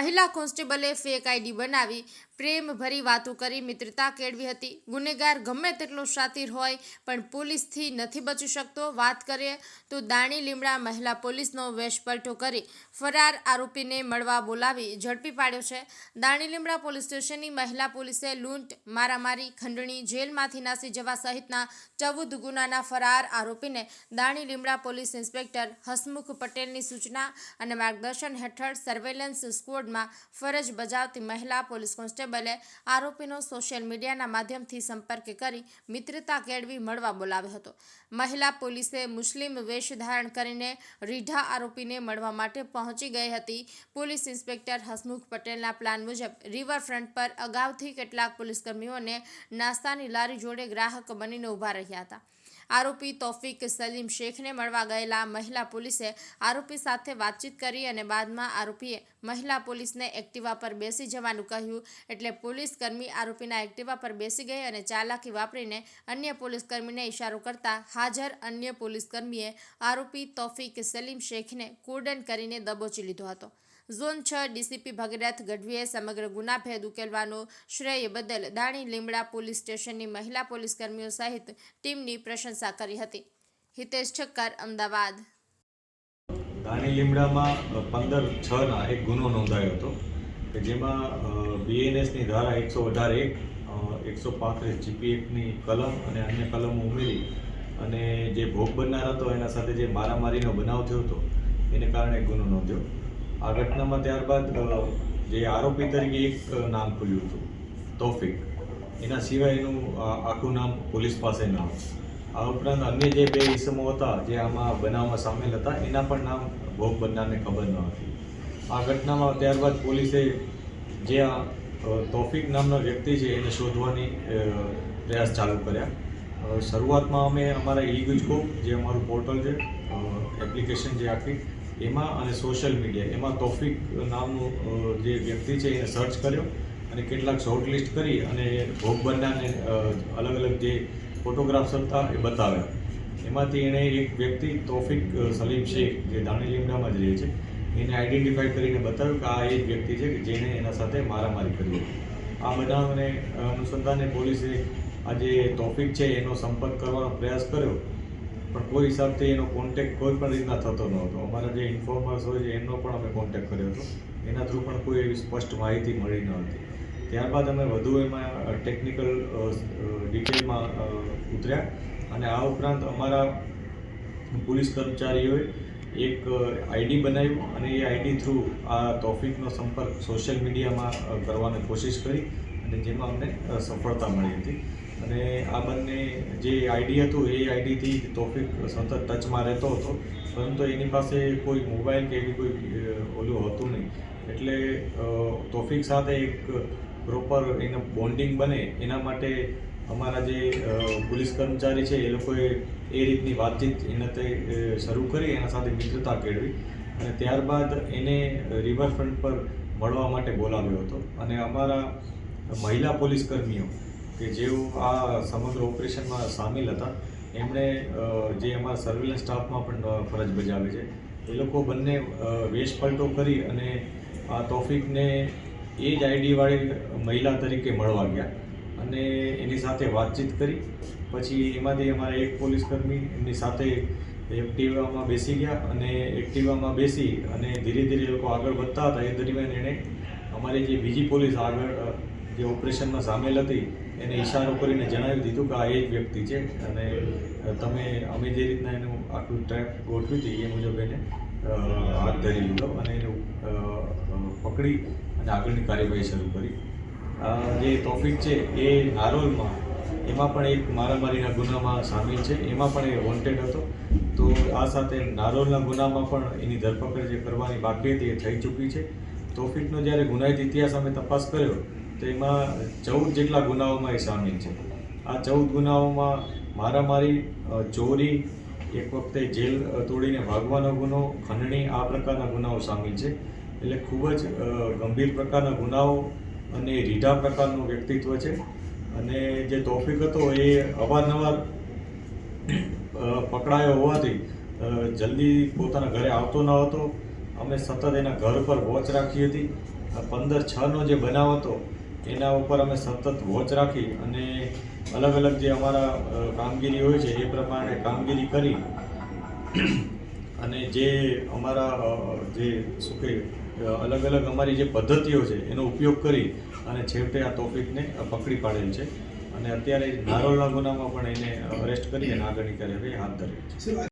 મહિલા કોન્સ્ટેબલે fake ID બનાવી પ્રેમ ભરી વાતો કરી, મિત્રતા કેળવી હતી. ગુનેગાર ગમે તેટલો શાતિર હોય, પણ પોલીસથી નથી બચી શકતો. વાત કરીએ તો દાણી લીમડા મહિલા પોલીસનો વેશપલટો કરી ફરાર આરોપીને મળવા બોલાવી ઝડપી પાડ્યો છે. દાણી લીમડા પોલીસ સ્ટેશનની મહિલા પોલીસે લૂંટ, મારામારી, ખંડણી, જેલમાંથી નાસી જવા સહિતના ચૌદ ગુનાના ફરાર આરોપીને દાણી લીમડા પોલીસ ઇન્સ્પેક્ટર હસમુખ પટેલની સૂચના અને માર્ગદર્શન હેઠળ સર્વેલન્સ સ્ક્વોડમાં ફરજ બજાવતી મહિલા પોલીસ કોન્સ્ટેબલે આરોપીનો સોશિયલ મીડિયાના માધ્યમથી સંપર્ક કરી મિત્રતા કેળવી મળવા બોલાવ્યો હતો. મહિલા પોલીસે મુસ્લિમ વેશ ધારણ કરીને રીઢા આરોપીને મળવા માટે પહોંચી ગઈ હતી. પોલીસ ઇન્સ્પેક્ટર હસમુખ પટેલના પ્લાન મુજબ રિવરફ્રન્ટ પર અગાઉથી કેટલાક પોલીસકર્મીઓને નાસ્તાની લારી જોડે ગ્રાહક બનીને ઊભા રહ્યા હતા. આરોપી તોફિક સલીમ શેખને મળવા ગયેલા મહિલા પોલીસે આરોપી સાથે વાતચીત કરી અને બાદમાં આરોપીએ મહિલા પોલીસને એક્ટિવા પર બેસી જવાનું કહ્યું. એટલે પોલીસ કર્મી આરોપીના એક્ટિવા પર બેસી ગઈ અને ચાલાકી વાપરીને અન્ય પોલીસકર્મીને ઇશારો કરતા હાજર અન્ય પોલીસકર્મીએ આરોપી તોફિક સલીમ શેખને કોર્ડન કરીને દબોચી લીધો હતો. ઝોન છ ડીસીપી ભગીરથ ગઢવીએ સમગ્ર ગુનાભેદ ઉકેલવાનો શ્રેય બદલ દાણી લીમડા પોલીસ સ્ટેશનની મહિલા પોલીસકર્મીઓ સહિત ટીમની પ્રશંસા કરી હતી. હિતેશ ઠક્કર, અમદાવાદ. દાણી લીમડામાં પંદર છના એક ગુનો નોંધાયો હતો, કે જેમાં બીએનએસની ધારા એકસો અઢાર એક એકસો પાંત્રીસ જીપી એકની કલમ અને અન્ય કલમો ઉમેરી અને જે ભોગ બનનાર હતો, એના સાથે જે મારામારીનો બનાવ થયો હતો, એને કારણે ગુનો નોંધ્યો. આ ઘટનામાં ત્યારબાદ જે આરોપી તરીકે એક નામ ખુલ્યું હતું, તોફિક. એના સિવાયનું આખું નામ પોલીસ પાસે ન આ ઉપરાંત અન્ય જે બે ઇસમો હતા, જે આમાં બનાવમાં સામેલ હતા, એના પણ નામ ભોગ બનનારને ખબર ન હતી. આ ઘટનામાં ત્યારબાદ પોલીસે જે આ તોફિક નામનો વ્યક્તિ છે, એને શોધવાની પ્રયાસ ચાલુ કર્યા. શરૂઆતમાં અમે અમારા ઈ ગુજકો જે અમારું પોર્ટલ છે એપ્લિકેશન જે આખી એમાં અને સોશિયલ મીડિયા એમાં તોફિક નામનું જે વ્યક્તિ છે એને સર્ચ કર્યો અને કેટલાક શોર્ટલિસ્ટ કરી અને ભોગ બનનારને અલગ અલગ જે ફોટોગ્રાફ્સ હતા એ બતાવ્યા. એમાંથી એણે એક વ્યક્તિ તોફિક સલીમ શેખ, જે દાણી લીમડામાં જ રહે છે, એને આઈડેન્ટિફાઈ કરીને બતાવ્યું કે આ એ વ્યક્તિ છે કે જેણે એના સાથે મારામારી કરી આ બનાવને અનુસંધાને પોલીસે આ જે તોફિક છે એનો સંપર્ક કરવાનો પ્રયાસ કર્યો પણ કોઈ હિસાબથી એનો કોન્ટેક્ટ કોઈ પણ રીતના થતો ન હતો. અમારા જે ઇન્ફોર્મર્સ હોય છે, એમનો પણ અમે કોન્ટેક્ટ કર્યો હતો. એના થ્રુ પણ કોઈ એવી સ્પષ્ટ માહિતી મળી ન હતી. ત્યારબાદ અમે વધુ એમાં ટેકનિકલ ડિટેલમાં ઉતર્યા. અને આ ઉપરાંત અમારા પોલીસ કર્મચારીઓએ એક આઈડી બનાવ્યું અને એ આઈડી થ્રુ આ તોફિકનો સંપર્ક સોશિયલ મીડિયામાં કરવાની કોશિશ કરી અને જેમાં અમને સફળતા મળી હતી. અને આ બંને જે આઈડી હતું, એ આઈડીથી તોફિક સતત ટચમાં રહેતો હતો. પરંતુ એની પાસે કોઈ મોબાઈલ કે એવી કોઈ ઓલું હતું નહીં. એટલે તોફિક સાથે એક પ્રોપર એનું બોન્ડિંગ બને, એના માટે અમારા જે પોલીસ કર્મચારી છે, એ લોકોએ એ રીતની વાતચીત એના તે શરૂ કરી, એના સાથે મિત્રતા કેળવી અને ત્યારબાદ એને રિવરફ્રન્ટ પર મળવા માટે બોલાવ્યો હતો. અને અમારા મહિલા પોલીસ કર્મીઓ કે જેઓ આ સમગ્ર ઓપરેશનમાં સામેલ હતા, એમણે જે અમારા સર્વેલન્સ સ્ટાફમાં પણ ફરજ બજાવે છે. એ લોકો બંને વેશપલટો કરી અને આ તોફિકને એ જ આઈડીવાળી મહિલા તરીકે મળવા ગયા અને એની સાથે વાતચીત કરી. પછી એમાંથી અમારા એક પોલીસ કર્મી એમની સાથે એક્ટિવામાં બેસી ગયા અને એક્ટિવામાં બેસી અને ધીરે ધીરે લોકો આગળ વધતા હતા. એ દરમિયાન એણે અમારી જે બીજી પોલીસ આગળ જે ઓપરેશનમાં સામેલ હતી, એને ઈશારો કરીને જણાવી દીધું કે આ એ જ વ્યક્તિ છે. અને તમે, અમે જે રીતના એનું આખું ટ્રેક ગોઠવી હતી એ મુજબ એને હાથ ધરી લીધો અને એને પકડી અને આગળની કાર્યવાહી શરૂ કરી. જે તોફિક છે એ નારોલમાં, એમાં પણ એક મારામારીના ગુનામાં સામેલ છે. એમાં પણ એ વોન્ટેડ હતો. તો આ સાથે નારોલના ગુનામાં પણ એની ધરપકડ જે કરવાની બાકી હતી એ થઈ ચૂકી છે. તોફિકનો જ્યારે ગુનાહિત ઇતિહાસ અમે તપાસ કર્યો તો એમાં ચૌદ જેટલા ગુનાઓમાં એ સામેલ છે. આ ચૌદ ગુનાઓમાં મારામારી ચોરી, એક વખતે જેલ તોડીને ભાગવાનો ગુનો, ખંડણી, આ પ્રકારના ગુનાઓ સામેલ છે. એટલે ખૂબ જ ગંભીર પ્રકારના ગુનાઓ અને રીઢા પ્રકારનું વ્યક્તિત્વ છે. અને જે તોફિક હતો એ અવારનવાર પકડાયો હોવાથી જલ્દી પોતાના ઘરે આવતો ન હતો. અમે સતત એના ઘર પર વોચ રાખી હતી. પંદર છનો જે બનાવ હતો એના ઉપર અમે સતત વોચ રાખી અને અલગ અલગ જે અમારા કામગીરી હોય છે એ પ્રમાણે કામગીરી કરી. અને જે અમારા જે શું કે અલગ અલગ અમારી જે પદ્ધતિઓ છે એનો ઉપયોગ કરી અને છેવટે આ ટોપિકને પકડી પાડેલ છે. અને અત્યારે નારોલના ગુનામાં પણ એને અરેસ્ટ કરી અને આગળની કાર્યવાહી હાથ ધરી છે.